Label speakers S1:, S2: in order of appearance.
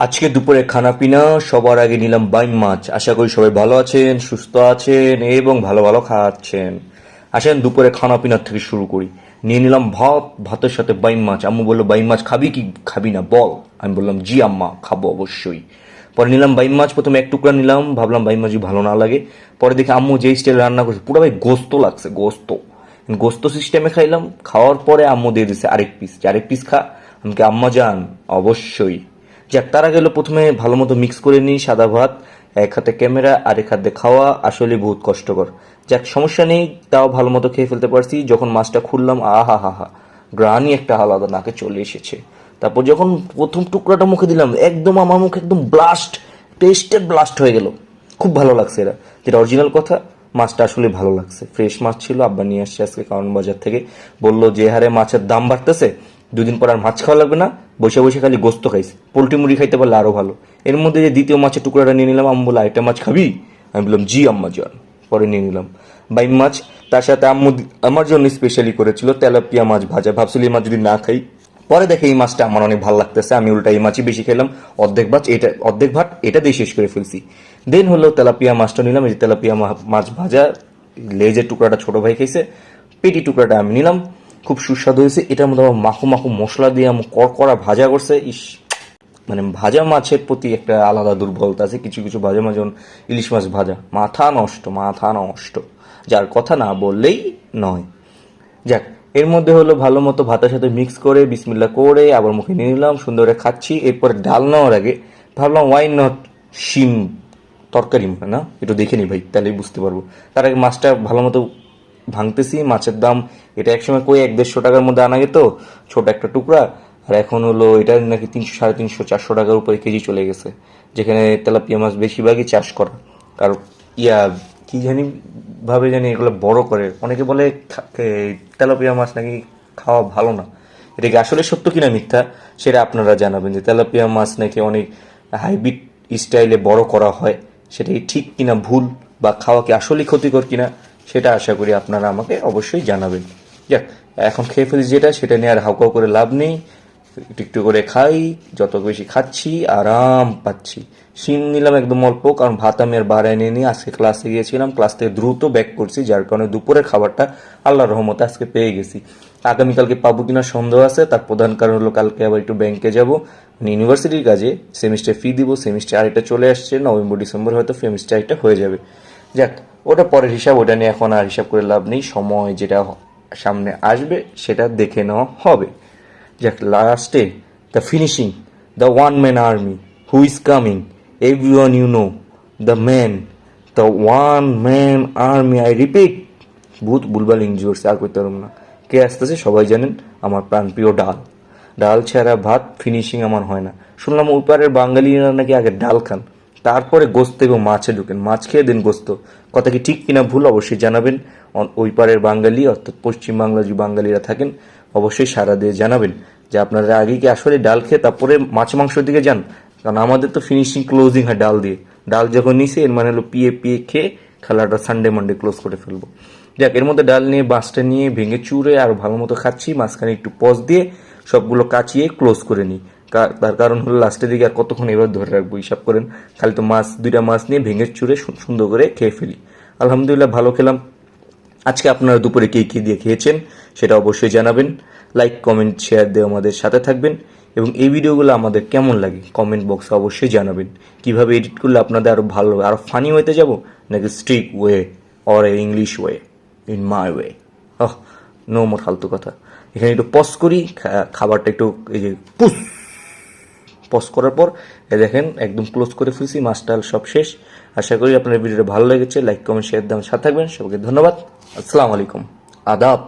S1: আজকে দুপুরে খানা পিনা, সবার আগে নিলাম বাইম মাছ। আশা করি সবাই ভালো আছেন, সুস্থ আছেন এবং ভালো ভালো খাচ্ছেন। আসেন দুপুরে খানা পিনার থেকে শুরু করি। নিয়ে নিলাম ভাত, ভাতের সাথে বাইম মাছ। আম্মু বলল বাইম মাছ খাবি কি? খাবি না, বল। আমি বললাম, জি আম্মা, খাব অবশ্যই। পরে নিলাম বাইম মাছ, প্রথমে এক টুকরা নিলাম। ভাবলাম বাইম মাছ ভালো না লাগে। পরে দেখি আম্মু যেই স্টাইল রান্না করছে, পুরো ভাই গোস্ত লাগছে, গোস্ত। গোস্ত সিস্টেমে খাইলাম। খাওয়ার পরে আম্মু দিয়ে দিছে আরেক পিস আরেক পিস খা। আমাকে আম্মা, যান, অবশ্যই। যাক, তারা গেল প্রথমে ভালো মতো মিক্স করে নিই সাদা ভাত, এক হাতে ক্যামেরা আর এক হাতে খাওয়া আসলে বহুত কষ্টকর। যাক, সমস্যা নেই, তাও ভালো মতো খেয়ে ফেলতে পারছি, যখন মাছটা খুললাম, আহা হা হা গ্রানই একটা আলাদা নাকে চলে এসেছে। তারপর যখন প্রথম টুকরাটা মুখে দিলাম, একদম আমার মুখে একদম ব্লাস্ট টেস্টেড ব্লাস্ট হয়ে গেল। খুব ভালো লাগছে এটা যেটা অরিজিনাল কথা, মাছটা আসলে ভালো লাগছে। ফ্রেশ মাছ ছিল, আব্বা নিয়ে আসছে আজকে কারণ বাজার থেকে। বলল, যে হারে মাছের দাম বাড়তেছে দুদিন পর আর মাছ খাওয়া লাগবে না, বসে বসে খালি গোস্ত খাইছে। পোলট্রি মুড়ি খাইতে পারলে আরও ভালো। এর মধ্যে যে দ্বিতীয় মাছের টুকরাটা নিয়ে নিলাম, আম্মু বলে, আরেকটা মাছ খাবি? আমি বললাম, জি আম্মা যান পরে নিয়ে নিলাম। বাইম মাছ, তার সাথে আম্মু আমার জন্য স্পেশালি করেছিল তেলাপিয়া মাছ ভাজা। ভাবছিল এই মাছ যদি না খাই, পরে দেখে এই মাছটা আমার অনেক ভালো লাগতেছে, আমি উল্টা এই মাছই বেশি খেলাম। অর্ধেক ভাত, এটা অর্ধেক ভাত, এটা দিয়ে শেষ করে ফেলছি। দেন হলো তেলাপিয়া মাছটা নিলাম, এই যে তেলাপিয়া মাছ ভাজা, লেজের টুকরাটা ছোট ভাই খাইছে, পেটি টুকরাটা আমি নিলাম। খুব সুস্বাদু হয়েছে। এটার মধ্যে আবার মাখো মাখো মশলা দিয়ে আমার কড়কড়া ভাজা করছে। ইস মানে ভাজা মাছের প্রতি একটা আলাদা দুর্বলতা আছে। কিছু কিছু ভাজা মাছ, যেমন ইলিশ মাছ ভাজা, মাথা নষ্ট মাথা নষ্ট। যার কথা না বললেই নয়। যাক, এর মধ্যে হলো ভালো মতো ভাতের সাথে মিক্স করে, বিসমিল্লা করে, আবার মুখে নিয়ে নিলাম, সুন্দর খাচ্ছি। এরপরে ডাল নেওয়ার আগে ভাবলাম ওয়াই নট শিম? তরকারি না? একটু দেখে নি ভাই, তাহলেই বুঝতে পারব। তার আগে মাছটা ভালো মতো ভাঙতেছি, মাছের দাম, এটা একসময় কই এক দেড়শো টাকার মধ্যে আনা যেত, ছোট একটা টুকরা, আর এখন হলো এটা নাকি তিনশো, সাড়ে তিনশো, চারশো টাকার উপরে কেজি চলে গেছে। যেখানে তেলাপিয়া মাছ বেশিরভাগই চাষ করা। আর ইয়া, কি জানি ভাবে জানি এগুলো বড় করে। অনেকে বলে তেলাপিয়া মাছ নাকি খাওয়া ভালো না। এটা কি আসলে সত্য কিনা মিথ্যা? সেটা আপনারা জানাবেন যে তেলাপিয়া মাছ নাকি অনেক হাইব্রিড স্টাইলে বড় করা হয়। সেটা কি ঠিক কিনা ভুল বা খাওয়া কি আসলেই ক্ষতিকর কিনা? সেটা আশা করি আপনারা আমাকে অবশ্যই জানাবেন। যাক, এখন খেয়ে ফেলি যেটা, সেটা নিয়ে আর হাউকাউ করে লাভ নেই। একটু একটু করে খাই, যত বেশি খাচ্ছি, আরাম পাচ্ছি। সিম নিলাম একদম অল্প, কারণ ভাত আমি আর বাড়ায় নিয়ে নিই আজকে ক্লাসে গিয়েছিলাম ক্লাস থেকে দ্রুত ব্যাক করছি, যার কারণে দুপুরের খাবারটা আল্লাহর রহমতে আজকে পেয়ে গেছি। আগামীকালকে পাবো কিনা সন্দেহ আছে, তার প্রধান কারণ হলো কালকে আবার একটু ব্যাংকে যাব। ইউনিভার্সিটির কাজে সেমিস্টার ফি দিব সেমিস্টার আরেকটা চলে আসছে নভেম্বর ডিসেম্বর হয়তো সেমিস্টার একটা হয়ে যাবে। যাক, ওটা পরের হিসাব, ওটা নিয়ে এখন আর হিসাব করে লাভ নেই। সময় যেটা সামনে আসবে, সেটা দেখে নেওয়া হবে। যাক লাস্টে the finishing the one man army who is coming everyone you know the man the one man army I repeat ভূত, ভুলভাল ইংরেজি করছে আর করতে পারব না। কে আসতেছে, সবাই জানেন, আমার প্রাণপ্রিয় ডাল। ডাল ছাড়া ভাত ফিনিশিং আমার হয় না। শুনলাম ওই পারের বাঙালিরা নাকি আগে ডাল খান। তারপরে গোস্ত এবং মাছে ঢুকেন। মাছ খেয়ে দিন গোস্ত। কথা কি ঠিক কিনা ভুল অবশ্যই জানাবেন। ওই পারের বাঙালি, অর্থাৎ পশ্চিমবাংলা যে বাঙালিরা থাকেন, অবশ্যই সারা দিয়ে জানাবেন। যে আপনারা আগে কি আসলে ডাল খেয়ে তারপরে মাছ মাংসের দিকে যান? কারণ আমাদের তো ফিনিশিং ক্লোজিং হয় ডাল দিয়ে। ডাল যখন নিছে, এর মানে হলো পিয়ে পিয়ে খেয়ে খেলাটা সানডে মানডে ক্লোজ করে ফেলব। যাক, এর মধ্যে ডাল নিয়ে, বাঁশটা নিয়ে, ভেঙে চুড়ে আর ভালো মতো খাচ্ছি। মাঝখানে একটু পজ দিয়ে সবগুলো কাচিয়ে ক্লোজ করে নিই। তার কারণ হলো লাস্টের দিকে আর কতক্ষণ এবার ধরে রাখব, হিসাব করেন। খালি তো মাছ, দুইটা মাছ নিয়ে ভেঙে সু- সুন্দর করে খেয়ে ফেলি। আলহামদুলিল্লাহ ভালো খেলাম। আজকে আপনারা দুপুরে কে, কী দিয়ে খেয়েছেন সেটা অবশ্যই জানাবেন। লাইক কমেন্ট শেয়ার দিয়ে আমাদের সাথে থাকবেন। এবং এই ভিডিওগুলো আমাদের কেমন লাগে কমেন্ট বক্সে অবশ্যই জানাবেন। কীভাবে এডিট করলে আপনাদের আরও ভালো আরও ফানি ওয়েতে যাব নাকি strict way or a English way in my way no more ফালতু কথা। এখানে একটু পজ করি খাবারটা একটু এই যে, পুস! পজ করার পর, এ দেখেন একদম ক্লোজ করে ফেলছি মাছটাল সব শেষ। আশা করি আপনার ভিডিওটা ভালো লেগেছে লাইক কমেন্ট শেয়ার দাম সাথে থাকবেন। সবাইকে ধন্যবাদ। আসসালামু আলাইকুম। আদাব।